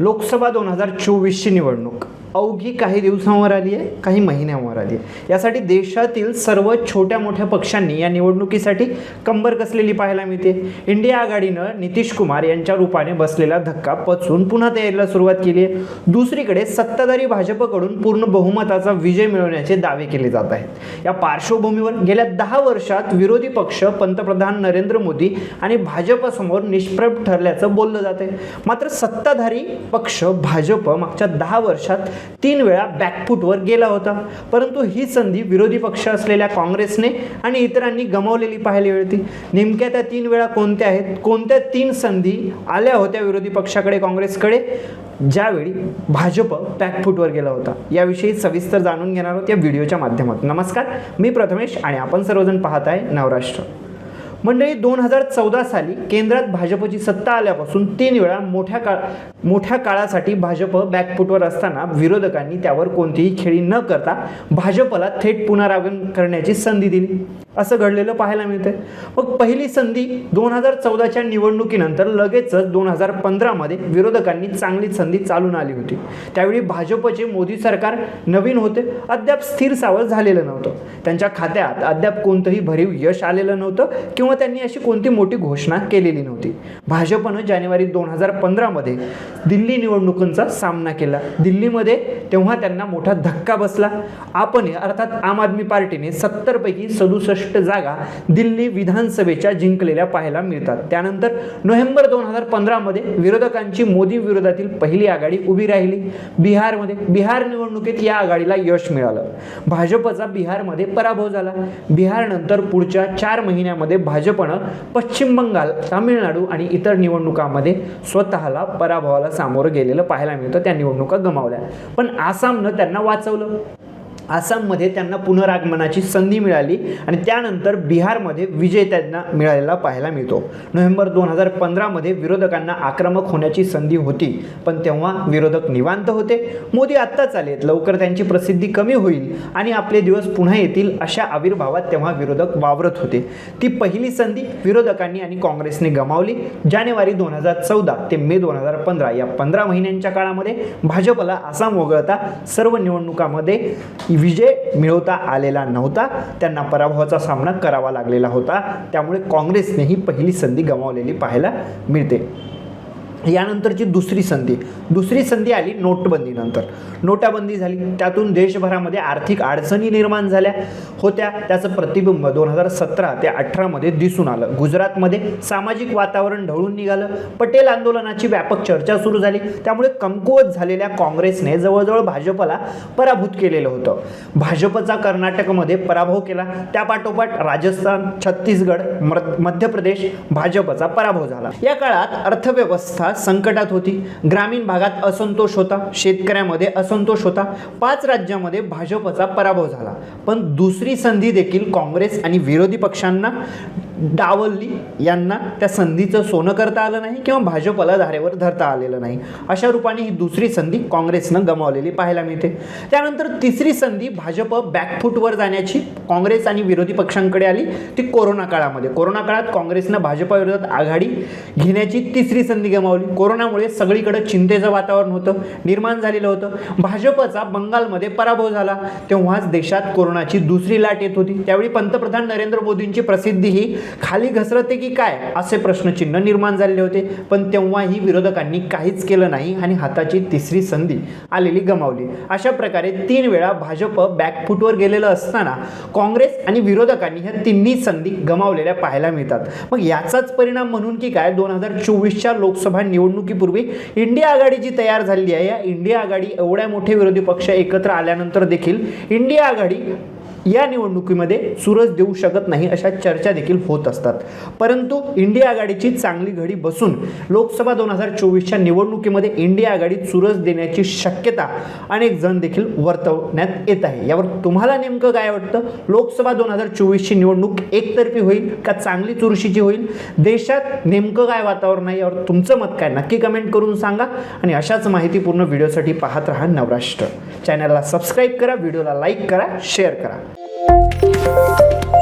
लोकसभा दोन हजार चोवीसची निवडणूक. अवघी काही दिवसांवर आली आहे काही महिन्यांवर आली आहे. यासाठी देशातील सर्व छोट्या मोठ्या पक्षांनी या निवडणुकीसाठी कंबर कसलेली पाहायला मिळते? इंडिया आघाडीनं नितीश कुमार यांच्या रूपाने बसलेला धक्का पचवून पुन्हा तयारीला सुरुवात केली आहे. दुसरीकडे सत्ताधारी भाजपकडून पूर्ण बहुमताचा विजय मिळवण्याचे दावे केले जात आहेत. या पार्श्वभूमीवर गेल्या दहा वर्षात विरोधी पक्ष पंतप्रधान नरेंद्र मोदी आणि भाजपसमोर निष्प्रभ ठरल्याचं बोललं जात आहे मात्र सत्ताधारी पक्ष भाजप मागच्या दहा वर्षात तीन वेळा बॅकफूटवर गेला होता. परंतु ही संधी विरोधी पक्ष असलेल्या काँग्रेसने आणि इतरांनी गमावलेली पाहायला होती नेमक्या त्या तीन वेळा कोणत्या आहेत? कोणत्या तीन संधी आल्या होत्या विरोधी पक्षाकडे काँग्रेसकडे? ज्यावेळी भाजप बॅकफूटवर गेला होता. याविषयी सविस्तर जाणून घेणार आहोत या व्हिडिओच्या माध्यमातून. नमस्कार मी प्रथमेश आणि आपण सर्वजण पाहत आहे नवराष्ट्र. मंडळी दोन हजार चौदा साली केंद्रात भाजपची सत्ता आल्यापासून तीन वेळा मोठ्या काळ मोठ्या काळासाठी भाजप बॅकफुटवर असताना विरोधकांनी त्यावर कोणतीही खेळी न करता भाजपला थेट पुनरागमन करण्याची संधी दिली. असं घडलेलं पाहायला मिळतंय. मग पहिली संधी दोन हजार चौदाच्या निवडणुकीनंतर लगेचच दोन हजार पंधरामध्ये विरोधकांनी चांगली संधी चालून आली होती. त्यावेळी भाजपचे मोदी सरकार नवीन होते. अद्याप स्थिर सावळ झालेलं नव्हतं. त्यांच्या खात्यात अद्याप कोणतंही भरीव यश आलेलं नव्हतं किंवा त्यांनी अशी कोणती मोठी घोषणा केलेली नव्हती. भाजपनं जानेवारी दोन हजार पंधरामध्ये दिल्ली निवडणुकांचा सामना केला. दिल्लीमध्ये तेव्हा त्यांना मोठा धक्का बसला. आपण अर्थात आम आदमी पार्टीने सत्तरपैकी सदुसष्ट जागा दिल्ली विधानसभेच्या जिंकलेल्या पाहायला मिळतात. त्यानंतर नोव्हेंबर दोन हजार पंधरामध्ये विरोधकांची मोदी विरोधातील पहिली आघाडी उभी राहिली. बिहारमध्ये बिहार निवडणुकीत या आघाडीला यश मिळालं. भाजपचा बिहारमध्ये पराभव झाला. बिहारनंतर पुढच्या चार महिन्यामध्ये भाजपनं पश्चिम बंगाल तामिळनाडू आणि इतर निवडणुकांमध्ये स्वतःला पराभवाला सामोरं गेलेलं पाहायला मिळतं. त्या निवडणुका गमावल्या. पण आसामनं त्यांना वाचवलं. आसाममध्ये त्यांना पुनरागमनाची संधी मिळाली आणि त्यानंतर बिहारमध्ये विजय त्यांना मिळालेला पाहायला मिळतो. नोव्हेंबर दोन हजार पंधरामध्ये विरोधकांना आक्रमक होण्याची संधी होती पण तेव्हा विरोधक निवांत होते. मोदी आत्ताच आलेत लवकर त्यांची प्रसिद्धी कमी होईल आणि आपले दिवस पुन्हा येतील अशा आविर्भावात तेव्हा विरोधक वावरत होते. ती पहिली संधी विरोधकांनी आणि काँग्रेसने गमावली. जानेवारी दोन हजार चौदा ते मे दोन हजार पंधरा या पंधरा महिन्यांच्या काळामध्ये भाजपला आसाम वगळता सर्व निवडणुकामध्ये विजय मिळवता आलेला नव्हता. त्यांना पराभवाचा सामना करावा लागलेला होता. त्यामुळे काँग्रेसनेही पहिली संधी गमावलेली पाहायला मिळते. यानंतरची दुसरी संधी. दुसरी संधी आली नोटबंदीनंतर. नोटाबंदी झाली. त्यातून देशभरामध्ये आर्थिक अडचणी निर्माण झाल्या होत्या. त्याचं प्रतिबिंब दोन हजार सतरा ते अठरामध्ये दिसून आलं. गुजरातमध्ये सामाजिक वातावरण ढवळून निघालं. पटेल आंदोलनाची व्यापक चर्चा सुरू झाली. त्यामुळे कमकुवत झालेल्या काँग्रेसने जवळजवळ भाजपला पराभूत केलेलं होतं. भाजपचा कर्नाटकमध्ये पराभव केला. त्यापाठोपाठ राजस्थान छत्तीसगड मध्य प्रदेश भाजपचा पराभव झाला. या काळात अर्थव्यवस्था संकटात होती. ग्रामीण भागात असंतोष होता. शेतकऱ्यामध्ये असंतोष होता. पाच राज्यामध्ये भाजपचा पराभव झाला. पण दुसरी संधी देखील काँग्रेस आणि विरोधी पक्षांना डावलली यांना त्या संधीचं सोनं करता आलं नाही किंवा भाजपला धारेवर धरता आलेलं नाही. अशा रूपाने ही दुसरी संधी काँग्रेसनं गमावलेली पाहायला मिळते. त्यानंतर तिसरी संधी भाजप बॅकफूटवर जाण्याची काँग्रेस आणि विरोधी पक्षांकडे आली. ती कोरोना काळामध्ये. कोरोना काळात काँग्रेसनं भाजपाविरोधात आघाडी घेण्याची तिसरी संधी गमावली. कोरोनामुळे सगळीकडे चिंतेचं वातावरण होतं निर्माण झालेलं होतं. भाजपचा बंगालमध्ये पराभव झाला. तेव्हाच देशात कोरोनाची दुसरी लाट येत होती. त्यावेळी पंतप्रधान नरेंद्र मोदींची प्रसिद्धी ही खाली घसरते की काय? असे प्रश्नचिन्ह निर्माण झालेले होते. पण तेव्हाही विरोधकांनी काहीच केलं नाही आणि हाताची तिसरी संधी आलेली गमावली. अशा प्रकारे तीन वेळा भाजप बॅकफूटवर गेलेलं असताना काँग्रेस आणि विरोधकांनी ह्या तिन्ही संधी गमावलेल्या पाहायला मिळतात. मग याचाच परिणाम म्हणून की काय? दोन हजार चोवीसच्या लोकसभा निवडणुकीपूर्वी इंडिया आघाडी जी तयार झालेली आहे. या इंडिया आघाडी एवढ्या मोठे विरोधी पक्ष एकत्र आल्यानंतर देखील इंडिया आघाडी या निवडणुकीमध्ये सुरस देऊ शकत नाही अशा चर्चा देखील होत असतात. परंतु इंडिया आघाडीची चांगली घडी बसून लोकसभा दोन हजार चोवीसच्या निवडणुकीमध्ये इंडिया आघाडीत सुरस देण्याची शक्यता अनेक जण देखील वर्तवण्यात येत आहे. यावर तुम्हाला नेमकं काय वाटतं? लोकसभा दोन हजार चोवीसची निवडणूक एकतर्फी होईल का चांगली चुरशीची होईल? देशात नेमकं काय वातावरण आहे? यावर तुमचं मत काय? नक्की कमेंट करून सांगा आणि अशाच माहितीपूर्ण व्हिडिओसाठी पाहत राहा नवराष्ट्र. चॅनलला सबस्क्राईब करा व्हिडिओला लाईक करा शेअर करा. Música